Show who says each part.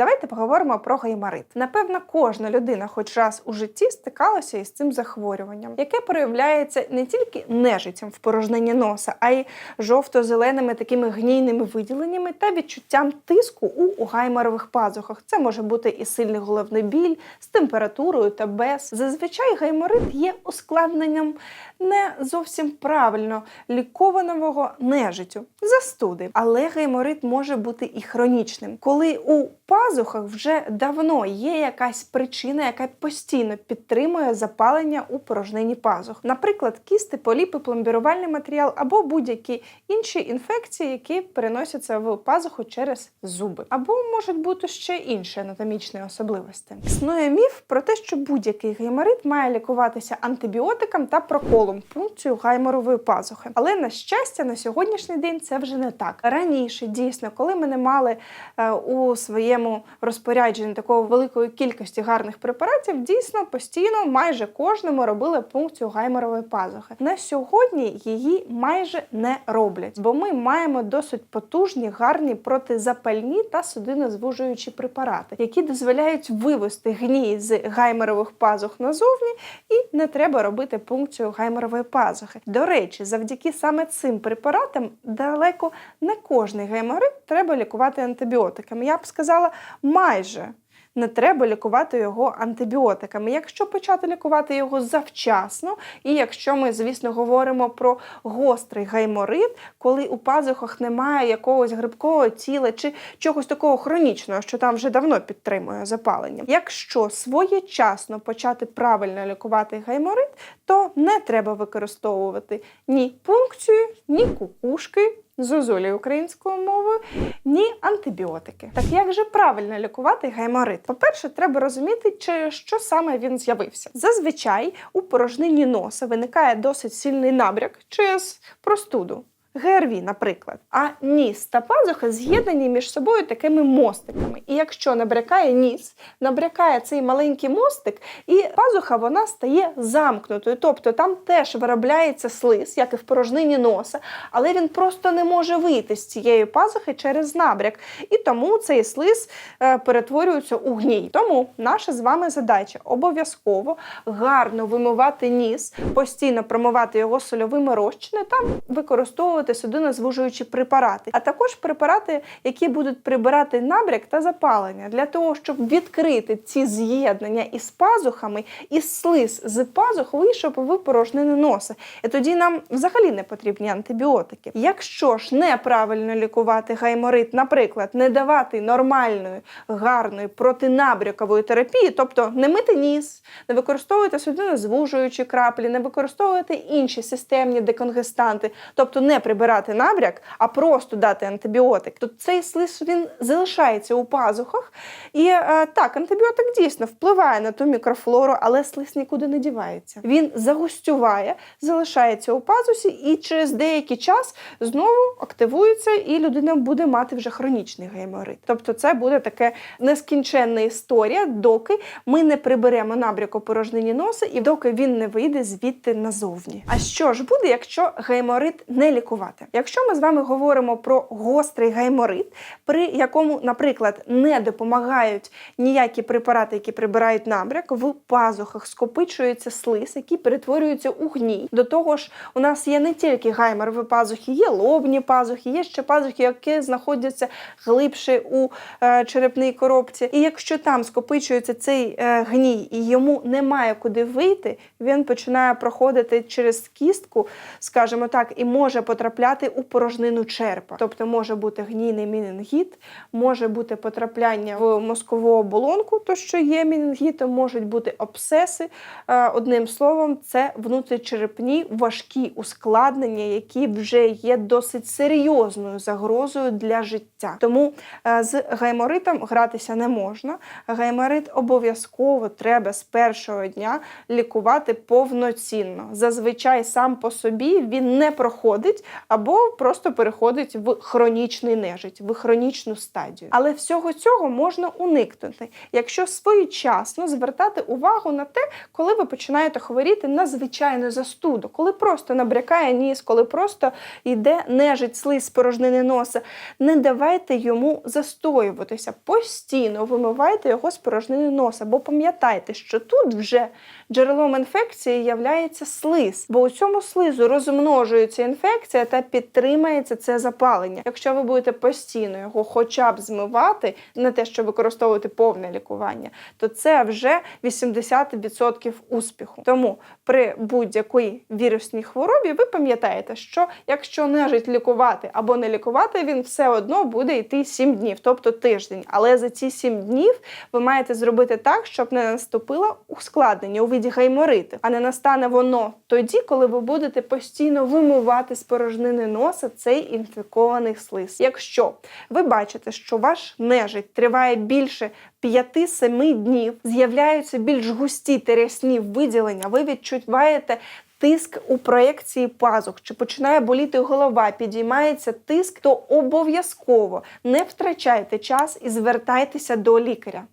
Speaker 1: Давайте поговоримо про гайморит. Напевно, кожна людина, хоч раз у житті, стикалася із цим захворюванням, яке проявляється не тільки нежиттям в порожненні носа, а й жовто-зеленими такими гнійними виділеннями та відчуттям тиску у гайморових пазухах. Це може бути і сильний головний біль з температурою та без. Зазвичай гайморит є ускладненням не зовсім правильно лікованого нежиттю застуди. Але гайморит може бути і хронічним, коли у пазухах вже давно є якась причина, яка постійно підтримує запалення у порожнині пазух. Наприклад, кісти, поліпи, пломбірувальний матеріал або будь-які інші інфекції, які переносяться в пазуху через зуби, або можуть бути ще інші анатомічні особливості. Існує міф про те, що будь-який гайморит має лікуватися антибіотиком та проколом пункцію гайморової пазухи. Але на щастя, на сьогоднішній день це вже не так. Раніше дійсно, коли ми не мали е, у своєму розпорядженні такої великої кількості гарних препаратів, дійсно постійно майже кожному робили пункцію гайморової пазухи. На сьогодні її майже не роблять, бо ми маємо досить потужні, гарні протизапальні та судинозвужуючі препарати, які дозволяють вивести гній з гайморових пазух назовні, і не треба робити пункцію гайморової пазухи. До речі, завдяки саме цим препаратам далеко не кожний гайморит треба лікувати антибіотиками. Я б сказала, майже. Не треба лікувати його антибіотиками. Якщо почати лікувати його завчасно, і якщо ми, звісно, говоримо про гострий гайморит, коли у пазухах немає якогось грибкового тіла чи чогось такого хронічного, що там вже давно підтримує запалення. Якщо своєчасно почати правильно лікувати гайморит, то не треба використовувати ні пункцію, ні кукушки. Зозулі українською мовою, ні антибіотики. Так як же правильно лікувати гайморит? По-перше, треба розуміти, чи що саме він з'явився. Зазвичай у порожнині носа виникає досить сильний набряк через простуду. ГРВІ, наприклад, а ніс та пазуха з'єднані між собою такими мостиками. І якщо набрякає ніс, набрякає цей маленький мостик, і пазуха вона стає замкнутою. Тобто там теж виробляється слиз, як і в порожнині носа, але він просто не може вийти з цієї пазухи через набряк. І тому цей слиз е, перетворюється у гній. Тому наша з вами задача обов'язково гарно вимивати ніс, постійно промивати його сольовими розчинами та використовувати судинозвужуючі препарати, а також препарати, які будуть прибирати набряк та запалення для того, щоб відкрити ці з'єднання із пазухами, і слиз з пазух вийшов в порожнину носа. І тоді нам взагалі не потрібні антибіотики. Якщо ж неправильно лікувати гайморит, наприклад, не давати нормальної, гарної протинабрякової терапії, тобто не мити ніс, не використовувати судинозвужуючі краплі, не використовувати інші системні деконгестанти, тобто не прибирати набряк, а просто дати антибіотик, то цей слиз він залишається у пазухах. І е, так, антибіотик дійсно впливає на ту мікрофлору, але слиз нікуди не дівається. Він загустюває, залишається у пазусі, і через деякий час знову активується, і людина буде мати вже хронічний гайморит. Тобто, це буде таке нескінченна історія, доки ми не приберемо набряк у порожнині носа і доки він не вийде звідти назовні. А що ж буде, якщо гайморит не лікувати? Якщо ми з вами говоримо про гострий гайморит, при якому, наприклад, не допомагають ніякі препарати, які прибирають набряк, в пазухах скопичується слиз, який перетворюється у гній. До того ж, у нас є не тільки гайморові пазухи, є лобні пазухи, є ще пазухи, які знаходяться глибше у е, черепній коробці. І якщо там скопичується цей е, гній і йому немає куди вийти, він починає проходити через кістку, скажімо так, і може потрапляти у порожнину черепа. Тобто може бути гнійний мінінгіт, може бути потрапляння в мозкову оболонку, то що є мінінгітом, можуть бути обсеси. Е, Одним словом, це внутрічерепні важкі ускладнення, які вже є досить серйозною загрозою для життя. Тому е, з гайморитом гратися не можна. Гайморит обов'язково треба з першого дня лікувати повноцінно. Зазвичай сам по собі він не проходить або просто переходить в хронічний нежить, в хронічну стадію. Але всього цього можна уникнути, якщо своєчасно звертати увагу на те, коли ви починаєте хворіти на звичайну застуду, коли просто набрякає ніс, коли просто йде нежить слиз порожнини носа. Не давайте йому застоюватися. Постійно вимивайте його з порожнини носа, бо пам'ятайте, що тут вже джерелом інфекції являється слиз, бо у цьому слизу розмножується інфекція та підтримається це запалення. Якщо ви будете постійно його хоча б змивати, не те, що використовувати повне лікування, то це вже 80% успіху. Тому при будь-якій вірусній хворобі ви пам'ятаєте, що якщо нежить лікувати або не лікувати, він все одно буде йти 7 днів, тобто тиждень. Але за ці 7 днів ви маєте зробити так, щоб не наступило ускладнення у виді гайморити, а не настане воно тоді, коли ви будете постійно вимивати з порожнини носа цей інфікований слиз. Якщо ви бачите, що ваш нежить триває більше 5-7 днів, з'являються більш густі терясні виділення, ви відчуваєте тиск у проекції пазух, чи починає боліти голова, підіймається тиск, то обов'язково не втрачайте час і звертайтеся до лікаря.